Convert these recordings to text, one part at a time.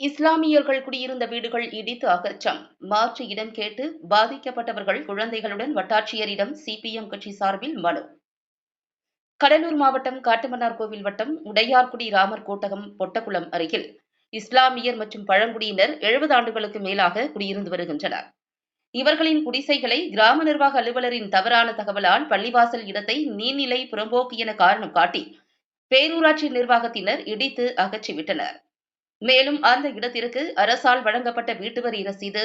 இஸ்லாமியர்கள் குடியிருந்த வீடுகள் இடித்து அகற்றம். மாற்று இடம் கேட்டு பாதிக்கப்பட்டவர்கள் குழந்தைகளுடன் வட்டாட்சியரிடம் சிபிஎம் கட்சி சார்பில் மனு. கடலூர் மாவட்டம் காட்டுமன்னார்கோவில் வட்டம் உடையார்குடி ராமர் கோட்டகம் பொட்டக்குளம் அருகில். இஸ்லாமியர் மற்றும் பழங்குடியினர் எழுபது ஆண்டுகளுக்கு மேலாக குடியிருந்து வருகின்றனர். இவர்களின் குடிசைகளை கிராம நிர்வாக அலுவலரின் தவறான தகவலால் பள்ளிவாசல் இடத்தை நீர்நிலை புறம்போக்கு என காரணம் காட்டி பேரூராட்சி நிர்வாகத்தினர் இடித்து அகற்றிவிட்டனர். மேலும் அந்த இடத்திற்கு அரசால் வழங்கப்பட்ட வீட்டு வரி ரசீது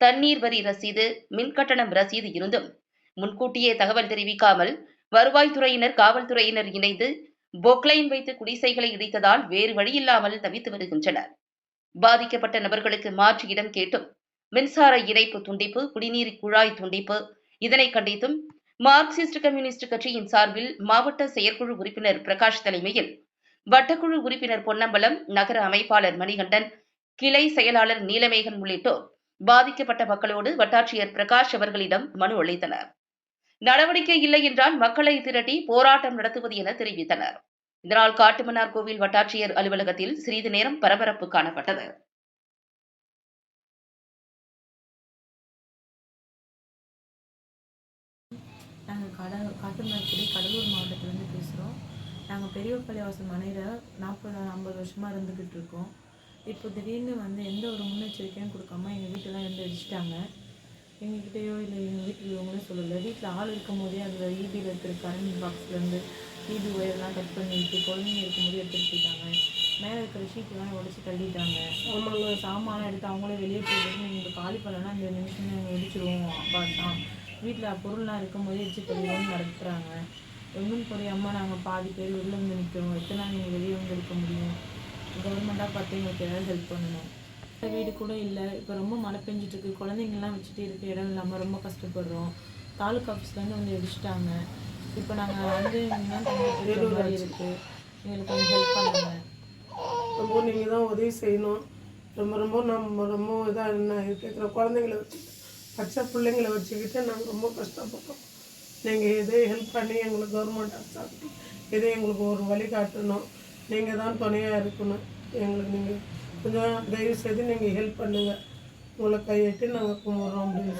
தண்ணீர் வரி ரசீது மின்கட்டணம் ரசீது இருந்தும் முன்கூட்டியே தகவல் தெரிவிக்காமல் வருவாய்த்துறையினர் காவல்துறையினர் இணைந்து பொக்லைன் வைத்து குடிசைகளை இடித்ததால் வேறு வழியில்லாமல் தவித்து வருகின்றனர். பாதிக்கப்பட்ட நபர்களுக்கு மாற்று இடம் கேட்டும். மின்சார இணைப்பு துண்டிப்பு குடிநீர் குழாய் துண்டிப்பு இதனை கண்டித்தும் மார்க்சிஸ்ட் கம்யூனிஸ்ட் கட்சியின் சார்பில் மாவட்ட செயற்குழு உறுப்பினர் பிரகாஷ் தலைமையில் வட்டக்குழு உறுப்பினர் பொன்னம்பலம் நகர அமைப்பாளர் மணிகண்டன் கிளை செயலாளர் நீலமேகன் உள்ளிட்டோர் பாதிக்கப்பட்ட மக்களோடு வட்டாட்சியர் பிரகாஷ் அவர்களிடம் மனு அளித்தனர். நடவடிக்கை இல்லை என்றால் மக்களை திரட்டி போராட்டம் நடத்துவது என தெரிவித்தனர். இதனால் காட்டுமன்னார் கோவில் வட்டாட்சியர் அலுவலகத்தில் சிறிது நேரம் பரபரப்பு காணப்பட்டது. நாங்கள் காட்டுமன்னார்குடி கடலூர் மாவட்டத்திலேருந்து பேசுகிறோம் நாங்கள் பெரிய பள்ளிவாசல் மனையில் நாற்பது ஐம்பது வருஷமாக இருந்துக்கிட்டு இருக்கோம். இப்போ திடீர்னு வந்து எந்த ஒரு முன்னெச்சரிக்கையும் கொடுக்காம எங்கள் வீட்டெல்லாம் இருந்து அடிச்சிட்டாங்க. எங்ககிட்டயோ இல்லை எங்கள் வீட்டில் இவங்களே சொல்லலை. வீட்டில் ஆள் இருக்கும் போதே அதில் ஈபியில் இருக்கிற கரண்ட் பாக்ஸ்லேருந்து ஈபி ஒயர்லாம் கட் பண்ணிட்டு குழந்தைங்க இருக்கும்போது எடுத்துகிட்டு போயிட்டாங்க. மேலே இருக்கிற ஷீட்லாம் உடச்சி தள்ளிட்டாங்க. அவங்களோட சாமானை எடுத்து அவங்களே வெளியே போயிட்டு நீங்கள் காலி பண்ணலன்னா இந்த நிமிஷம் நாங்கள் இடிச்சிருவோம் அப்பா தான் வீட்டில் பொருள்லாம் இருக்கும்போது இடிச்சு தள்ளிடுவோம்னு நடத்துகிறாங்க ஒன்றும் புரியாமல் நாங்கள் பாதி பேர் உள்ளே வந்து நிற்கிறோம் எத்தனை நாள் நீங்கள் வெளியே வந்து இருக்க முடியும் கவர்மெண்ட்டாக பார்த்து எங்களுக்கு ஏதாவது ஹெல்ப் பண்ணணும். வீடு கூட இல்லை. இப்போ ரொம்ப மழை பெஞ்சிட்டு இருக்கு குழந்தைங்கள்லாம் வச்சுட்டு இருக்க இடம் இல்லாமல் ரொம்ப கஷ்டப்படுறோம். தாலுக்கா ஆஃபீஸ்லேருந்து வந்து இடிச்சிட்டாங்க. இப்போ நாங்கள் வந்து மாதிரி இருக்குது எங்களுக்கு கொஞ்சம் ஹெல்ப் பண்ணுங்க. ரொம்ப நீங்கள் தான் உதவி செய்யணும். ரொம்ப ரொம்ப நம்ம ரொம்ப இதாக என்ன கேட்குற குழந்தைங்கள வச்சு பச்சை பிள்ளைங்கள வச்சுக்கிட்டு நாங்கள் ரொம்ப கஷ்டப்படுறோம் நீங்கள் இதே ஹெல்ப் பண்ணி எங்களுக்கு கவர்மெண்ட் அரசாங்கம் இதே எங்களுக்கு ஒரு வழி காட்டணும். நீங்கள் தான் துணையாக இருக்கணும். எங்களுக்கு நீங்கள் கொஞ்சம் தயவு செய்து நீங்கள் ஹெல்ப் பண்ணுங்கள் உங்களை கையெட்டி நாங்கள் கும்பிட்றோம் அப்படின்னு